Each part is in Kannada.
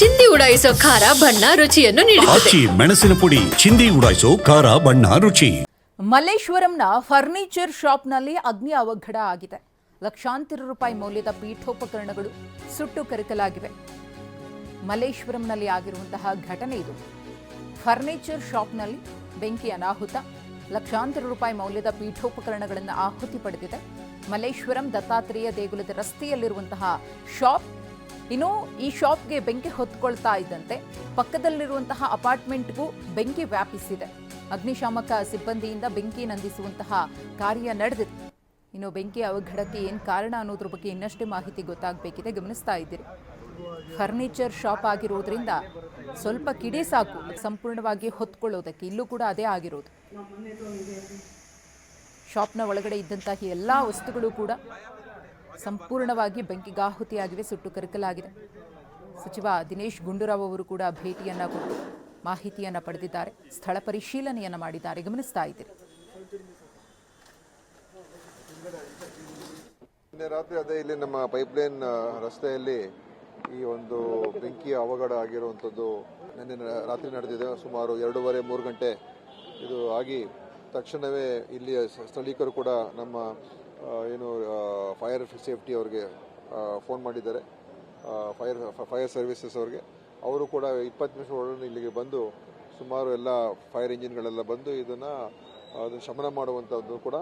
ಚಿಂದಿ ಉಡಾಯಿಸೋ ಖಾರ ಬಣ್ಣ ರುಚಿಯನ್ನು ನೀಡುತ್ತದೆ. ಆಚಿ ಮೆಣಸಿನ ಪುಡಿ ಚಿಂದಿ ಉಡಾಯಿಸೋ ಖಾರ ಬಣ್ಣ ರುಚಿ. ಮಲ್ಲೇಶ್ವರಂನ ಫರ್ನಿಚರ್ ಶಾಪ್ನಲ್ಲಿ ಅಗ್ನಿ ಅವಘಡ ಆಗಿದೆ. ಲಕ್ಷಾಂತರ ರೂಪಾಯಿ ಮೌಲ್ಯದ ಪೀಠೋಪಕರಣಗಳು ಸುಟ್ಟು ಕರಕಲಾಗಿವೆ ಮಲ್ಲೇಶ್ವರಂನಲ್ಲಿ ಆಗಿರುವಂತಹ ಘಟನೆ ಇದು. ಫರ್ನಿಚರ್ ಶಾಪ್ನಲ್ಲಿ ಬೆಂಕಿ ಅನಾಹುತ ಲಕ್ಷಾಂತರ ರೂಪಾಯಿ ಮೌಲ್ಯದ ಪೀಠೋಪಕರಣಗಳನ್ನು ಆಹುತಿ ಪಡೆದಿದೆ. ಮಲ್ಲೇಶ್ವರಂ ದತ್ತಾತ್ರೇಯ ದೇಗುಲದ ರಸ್ತೆಯಲ್ಲಿರುವಂತಹ ಶಾಪ್ ಇನ್ನು ಈ ಶಾಪ್ಗೆ ಬೆಂಕಿ ಹೊತ್ಕೊಳ್ತಾ ಇದ್ದಂತೆ ಪಕ್ಕದಲ್ಲಿರುವಂತಹ ಅಪಾರ್ಟ್ಮೆಂಟ್ಗೂ ಬೆಂಕಿ ವ್ಯಾಪಿಸಿದೆ. ಅಗ್ನಿಶಾಮಕ ಸಿಬ್ಬಂದಿಯಿಂದ ಬೆಂಕಿ ನಂದಿಸುವಂತಹ ಕಾರ್ಯ ನಡೆದಿದೆ. ಇನ್ನು ಬೆಂಕಿ ಅವಘಡಕ್ಕೆ ಏನು ಕಾರಣ ಅನ್ನೋದ್ರ ಬಗ್ಗೆ ಇನ್ನಷ್ಟೇ ಮಾಹಿತಿ ಗೊತ್ತಾಗಬೇಕಿದೆ. ಗಮನಿಸ್ತಾ ಇದ್ದೀರಿ. ಫರ್ನಿಚರ್ ಶಾಪ್ ಆಗಿರೋದ್ರಿಂದ ಸ್ವಲ್ಪ ಕಿಡಿ ಸಾಕು. ಸಂಪೂರ್ಣವಾಗಿ ಹೊತ್ಕೊಳ್ಳೋದಕ್ಕೆ ಇಲ್ಲೂ ಕೂಡ ಅದೇ ಆಗಿರೋದು. ಶಾಪ್ನ ಒಳಗಡೆ ಇದ್ದಂತಹ ಎಲ್ಲ ವಸ್ತುಗಳು ಕೂಡ ಸಂಪೂರ್ಣವಾಗಿ ಬೆಂಕಿಗಾಹುತಿಯಾಗಿವೆ, ಸುಟ್ಟು ಕರಕಲಾಗಿದೆ. ಸಚಿವ ದಿನೇಶ್ ಗುಂಡೂರಾವ್ ಅವರು ಕೂಡ ಭೇಟಿಯನ್ನ ಕೊಟ್ಟು ಮಾಹಿತಿಯನ್ನ ಪಡೆದಿದ್ದಾರೆ. ಸ್ಥಳ ಪರಿಶೀಲನೆಯನ್ನ ಮಾಡಿದ್ದಾರೆ. ಗಮನಿಸ್ತಾ ಇದ್ದೀರಿ. ರಾತ್ರಿ ಅದೇ ಇಲ್ಲಿ ನಮ್ಮ ಪೈಪ್ಲೈನ್ ರಸ್ತೆಯಲ್ಲಿ ಈ ಒಂದು ಬೆಂಕಿ ಅವಘಡ ಆಗಿರುವಂಥದ್ದು ನಿನ್ನೆ ರಾತ್ರಿ ನಡೆದಿದೆ. ಸುಮಾರು ಎರಡೂವರೆ, ಮೂರು ಗಂಟೆ ಇದು ಆಗಿ ತಕ್ಷಣವೇ ಇಲ್ಲಿಯ ಸ- ಸ್ಥಳೀಕರು ಕೂಡ ನಮ್ಮ ಏನು ಫೈರ್ ಸೇಫ್ಟಿ ಅವ್ರಿಗೆ ಫೋನ್ ಮಾಡಿದ್ದಾರೆ. ಫೈರ್ ಫೈರ್ ಸರ್ವಿಸಸ್ ಅವ್ರಿಗೆ. ಅವರು ಕೂಡ ಇಪ್ಪತ್ತು ನಿಮಿಷ ಒಳಗೆ ಇಲ್ಲಿಗೆ ಬಂದು ಸುಮಾರು ಎಲ್ಲ ಫೈರ್ ಇಂಜಿನ್ಗಳೆಲ್ಲ ಬಂದು ಇದನ್ನು, ಅದನ್ನು ಶಮನ ಮಾಡುವಂಥದ್ದು ಕೂಡ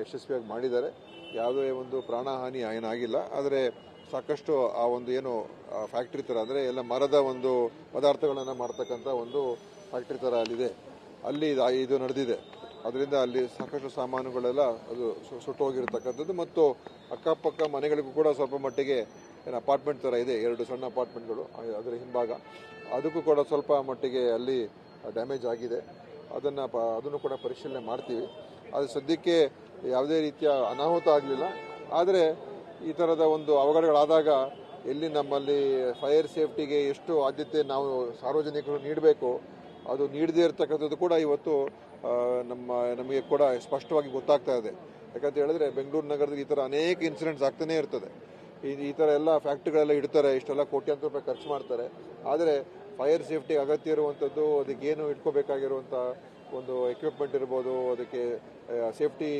ಯಶಸ್ವಿಯಾಗಿ ಮಾಡಿದ್ದಾರೆ. ಯಾವುದೇ ಒಂದು ಪ್ರಾಣಹಾನಿ ಏನಾಗಿಲ್ಲ ಆದರೆ ಸಾಕಷ್ಟು ಆ ಒಂದು ಏನು ಫ್ಯಾಕ್ಟ್ರಿ ಥರ ಅಂದರೆ ಎಲ್ಲ ಮರದ ಒಂದು ಪದಾರ್ಥಗಳನ್ನು ಮಾಡ್ತಕ್ಕಂಥ ಒಂದು ಫ್ಯಾಕ್ಟ್ರಿ ಥರ ಅಲ್ಲಿದೆ. ಅಲ್ಲಿ ಇದು- ಇದು ನಡೆದಿದೆ. ಅದರಿಂದ ಅಲ್ಲಿ ಸಾಕಷ್ಟು ಸಾಮಾನುಗಳೆಲ್ಲ ಅದು ಸುಟ್ಟೋಗಿರ್ತಕ್ಕಂಥದ್ದು ಮತ್ತು ಅಕ್ಕಪಕ್ಕ ಮನೆಗಳಿಗೂ ಕೂಡ ಸ್ವಲ್ಪ ಮಟ್ಟಿಗೆ ಏನು ಅಪಾರ್ಟ್ಮೆಂಟ್ ಥರ ಇದೆ, ಎರಡು ಸಣ್ಣ ಅಪಾರ್ಟ್ಮೆಂಟ್ಗಳು ಅದರ ಹಿಂಭಾಗ. ಅದಕ್ಕೂ ಕೂಡ ಸ್ವಲ್ಪ ಮಟ್ಟಿಗೆ ಅಲ್ಲಿ ಡ್ಯಾಮೇಜ್ ಆಗಿದೆ. ಅದನ್ನು ಪ, ಅದನ್ನು ಕೂಡ ಪರಿಶೀಲನೆ ಮಾಡ್ತೀವಿ. ಅದು ಸದ್ಯಕ್ಕೆ ಯಾವುದೇ ರೀತಿಯ ಅನಾಹುತ ಆಗಲಿಲ್ಲ. ಆದರೆ ಈ ಥರದ ಒಂದು ಅವಘಡಗಳಾದಾಗ ಎಲ್ಲಿ ನಮ್ಮಲ್ಲಿ ಫೈರ್ ಸೇಫ್ಟಿಗೆ ಎಷ್ಟು ಆದ್ಯತೆ ನಾವು ಸಾರ್ವಜನಿಕರು ನೀಡಬೇಕು ಅದು ನೀಡದೇ ಇರತಕ್ಕಂಥದ್ದು ಕೂಡ ಇವತ್ತು ನಮ್ಮ, ನಮಗೆ ಕೂಡ ಸ್ಪಷ್ಟವಾಗಿ ಗೊತ್ತಾಗ್ತಾ ಇದೆ. ಯಾಕಂತ ಹೇಳಿದ್ರೆ ಬೆಂಗಳೂರು ನಗರದಲ್ಲಿ ಈ ಥರ ಅನೇಕ ಇನ್ಸಿಡೆಂಟ್ಸ್ ಆಗ್ತಾನೇ ಇರ್ತದೆ. ಈ ಈ ಥರ ಎಲ್ಲ ಫ್ಯಾಕ್ಟ್ರಿಗಳೆಲ್ಲ ಇಡ್ತಾರೆ, ಇಷ್ಟೆಲ್ಲ ಕೋಟ್ಯಾಂತರ ರೂಪಾಯಿ ಖರ್ಚು ಮಾಡ್ತಾರೆ. ಆದರೆ ಫೈರ್ ಸೇಫ್ಟಿ ಅಗತ್ಯ ಇರುವಂಥದ್ದು ಅದಕ್ಕೆ ಏನು ಇಟ್ಕೋಬೇಕಾಗಿರುವಂಥ ಒಂದು ಎಕ್ವಿಪ್ಮೆಂಟ್ ಇರ್ಬೋದು, ಅದಕ್ಕೆ ಸೇಫ್ಟಿ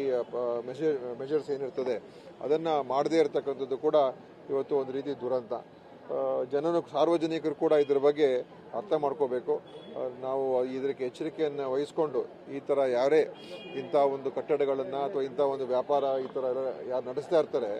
ಮೆಷರ್ ಮೆಷರ್ಸ್ ಏನಿರ್ತದೆ, ಅದನ್ನು ಮಾಡದೇ ಇರತಕ್ಕಂಥದ್ದು ಕೂಡ ಇವತ್ತು ಒಂದು ರೀತಿ ದುರಂತ. ಜನರು ಸಾರ್ವಜನಿಕರು ಕೂಡ ಇದರ ಬಗ್ಗೆ ಅರ್ಥ ಮಾಡ್ಕೋಬೇಕು. ನಾವು ಇದಕ್ಕೆ ಎಚ್ಚರಿಕೆಯನ್ನು ವಹಿಸ್ಕೊಂಡು ಈ ಥರ ಯಾರೇ ಇಂಥ ಒಂದು ಕಟ್ಟಡಗಳನ್ನು ಅಥವಾ ಇಂಥ ಒಂದು ವ್ಯಾಪಾರ ಈ ಥರ ಯಾರು ನಡೆಸ್ತಾ ಇರ್ತಾರೆ